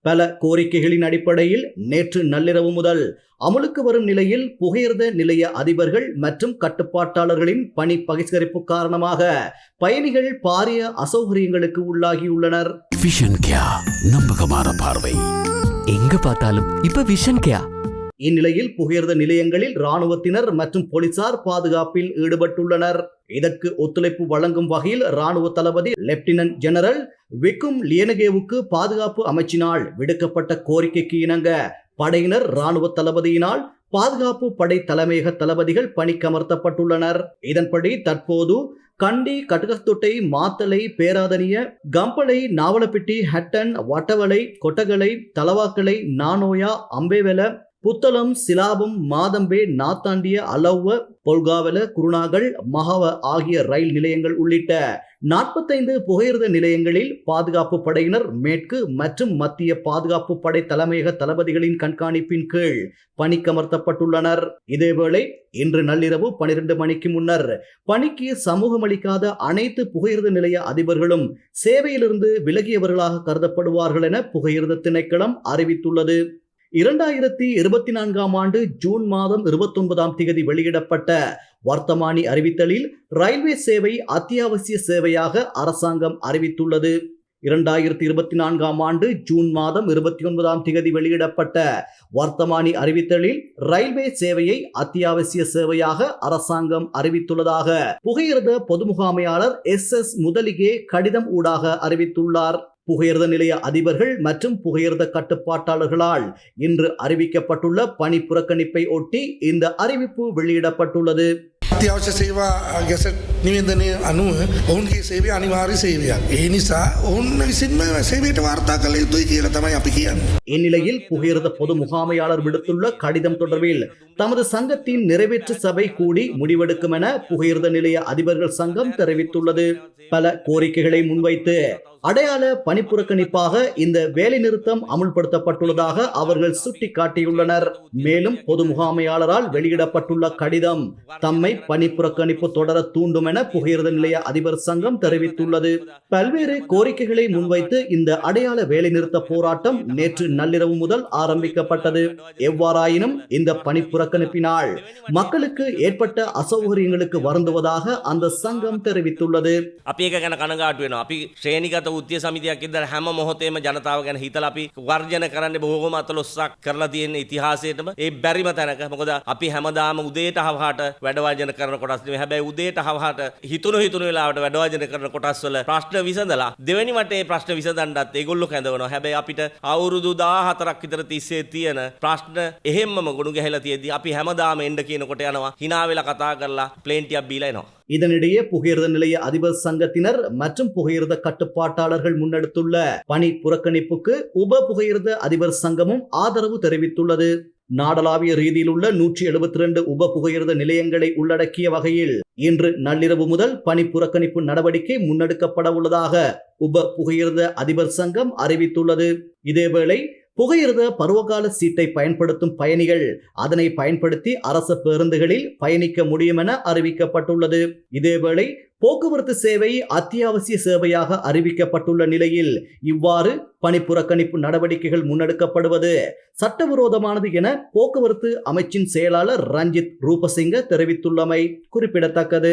பல கோரிக்கைகளின் அடிப்படையில் நேற்று நள்ளிரவு முதல் அமலுக்கு வரும் நிலையில் புகையிரத நிலைய அதிபர்கள் மற்றும் கட்டுப்பாட்டாளர்களின் பணி பகிஷ்கரிப்பு காரணமாக பயணிகள் பாரிய அசௌகரியங்களுக்கு உள்ளாகியுள்ளனர். விஷன் கியா நம்பகமான பார்வை. எங்க பார்த்தாலும் இப்ப விஷன் கேயா இந்நிலையில் புகையிரத நிலையங்களில் ராணுவத்தினர் மற்றும் போலீசார் பாதுகாப்பில் ஈடுபட்டுள்ளனர். இதற்கு ஒத்துழைப்பு வழங்கும் வகையில் ராணுவ தளபதி லெப்டினன்ட் ஜெனரல் விக்கும் லியனகேவுக்கு பாதுகாப்பு அமைச்சினால் விடுக்கப்பட்ட கோரிக்கைக்கு இணங்க படையினர் ராணுவ தளபதியினால் பாதுகாப்பு படை தலைமையக தளபதிகள் பணிக்கமர்த்தப்பட்டுள்ளனர். இதன்படி தற்போது கண்டி கட்டுகத்தொட்டை மாத்தலை பேராதனிய கம்பளை நாவலப்பிட்டி ஹட்டன் வட்டவளை கொட்டகலை தலவாக்கலை நானோயா அம்பேவெல புத்தளம் சிலாபம் மாதம்பே நாத்தாண்டிய அலவ்வ பொல்காவல குருணாகல் மகாவ ஆகிய ரயில் நிலையங்கள் உள்ளிட்ட நாற்பத்தைந்து புகையிரத நிலையங்களில் பாதுகாப்பு படையினர் மேற்கு மற்றும் மத்திய பாதுகாப்பு படை தலைமையக தளபதிகளின் கண்காணிப்பின் கீழ் பணிக்கமர்த்தப்பட்டுள்ளனர். இதேவேளை இன்று நள்ளிரவு பனிரெண்டு மணிக்கு முன்னர் பணிக்கு சமூகமளிக்காத அனைத்து புகையிரத நிலைய அதிபர்களும் சேவையிலிருந்து விலகியவர்களாக கருதப்படுவார்கள் என புகையிரத திணைக்களம் அறிவித்துள்ளது. இரண்டாயிரத்தி இருபத்தி நான்காம் ஆண்டு ஜூன் மாதம் இருபத்தொன்பதாம் தேதி வெளியிடப்பட்ட வர்த்தமானி அறிவித்தலில் ரயில்வே சேவை அத்தியாவசிய சேவையாக அரசாங்கம் அறிவித்துள்ளது. இரண்டாயிரத்தி இருபத்தி நான்காம் ஆண்டு ஜூன் மாதம் இருபத்தி ஒன்பதாம் தேதி வெளியிடப்பட்ட வர்த்தமானி அறிவித்தலில் ரயில்வே சேவையை அத்தியாவசிய சேவையாக அரசாங்கம் அறிவித்துள்ளதாக புகையிரத பொது முகாமையாளர் எஸ் எஸ் முதலிகே கடிதம் ஊடாக அறிவித்துள்ளார். புகையிரத நிலைய அதிபர்கள் மற்றும் புகையிரத கட்டுப்பாட்டாளர்களால் இன்று அறிவிக்கப்பட்டுள்ள பணி புறக்கணிப்பை ஒட்டி இந்த அறிவிப்பு வெளியிடப்பட்டுள்ளது අත්‍යවශ්‍ය සේවා ගැසට් නිවේදනය අනුව ඔවුන්ගේ සේවය අනිවාර්ය සේවයක්. ඒ නිසා ඔවුන් විසින්ම සේවයට වාර්තා කළ යුතුයි කියල තමයි අපි කියන්න. இந்நிலையில் புகையிரத பொது முகாமையாளர் விடுத்துள்ள கடிதம் தொடர்பில் தமது சங்கத்தின் நிறைவேற்று சபை கூடி முடிவெடுக்கும் என புகையிரத நிலைய அதிபர்கள் சங்கம் தெரிவித்துள்ளது பல கோரிக்கைகளை முன்வைத்து அடையாள பணிப்புறக்கணிப்பாக இந்த வேலை நிறுத்தம் அமுல்படுத்தப்பட்டுள்ளதாக அவர்கள் சுட்டிக்காட்டியுள்ளனர். மேலும் பொது முகாமையாளரால் வெளியிடப்பட்டுள்ள கடிதம் தம்மை பணிப்புறக்கணிப்பு தொடர தூண்டும் என புகையிரத நிலைய அதிபர் சங்கம் தெரிவித்துள்ளது. பல்வேறு கோரிக்கைகளை முன்வைத்து இந்த அடையாள வேலைநிறுத்த போராட்டம் நேற்று நள்ளிரவு முதல் ஆரம்பிக்கப்பட்டது. எவ்வாறாயினும் இந்த பணிப்புறக்கணிப்பினால் மக்களுக்கு ஏற்பட்ட அசௌகரியங்களுக்கு வருந்துவதாக அந்த சங்கம் தெரிவித்துள்ளது. අපි ශ්‍රේණිගත උද්‍ය සමිතියක් ඉදර හැම මොහොතේම ජනතාව ගැන හිතලා අපි වර්ජන කරන්න බොහෝම අතලොස්සක් කරලා තියෙන ඉතිහාසයටම ඒ බැරිම තැනක මොකද අපි හැමදාම උදේට හවහට වැඩවාජන කරන කොටස් නෙවෙයි. හැබැයි උදේට හවහට හිතුණු හිතුණු වෙලාවට වැඩවාජන කරන කොටස් වල ප්‍රශ්න විසඳලා දෙවෙනි වටේ ප්‍රශ්න විසඳන්නත් ඒගොල්ලෝ කැඳවනවා. හැබැයි අපිට අවුරුදු 14ක් විතර තිස්සේ තියෙන ප්‍රශ්න එහෙම්මම ගොනු ගැහිලා තියෙද්දි අපි හැමදාම එන්න කියනකොට යනවා. hina වෙලා කතා කරලා ප්ලේන් ටිකක් බීලා එනවා. இதனிடையே புகையிரத நிலைய அதிபர் சங்கத்தினர் மற்றும் புகையிரத கட்டுப்பாட்டாளர்கள் முன்னெடுத்துள்ள பணி புறக்கணிப்புக்கு உப புகையிரத அதிபர் சங்கமும் ஆதரவு தெரிவித்துள்ளது. நாடளாவிய ரீதியில் உள்ள நூற்றி எழுபத்தி ரெண்டு உப புகையிரத நிலையங்களை உள்ளடக்கிய வகையில் இன்று நள்ளிரவு முதல் பணி புறக்கணிப்பு நடவடிக்கை முன்னெடுக்கப்பட உள்ளதாக உப புகையிரத அதிபர் சங்கம் அறிவித்துள்ளது. இதேவேளை புகையிரத பருவகால சீட்டை பயன்படுத்தும் பயணிகள் அதனை பயன்படுத்தி அரச பேருந்துகளில் பயணிக்க முடியும் என அறிவிக்கப்பட்டுள்ளது. இதேவேளை போக்குவரத்து சேவை அத்தியாவசிய சேவையாக அறிவிக்கப்பட்டுள்ள நிலையில் இவ்வாறு பணிப்புறக்கணிப்பு நடவடிக்கைகள் முன்னெடுக்கப்படுவது சட்டவிரோதமானது என போக்குவரத்து அமைச்சின் செயலாளர் ரஞ்சித் ரூபசிங்க தெரிவித்துள்ளமை குறிப்பிடத்தக்கது.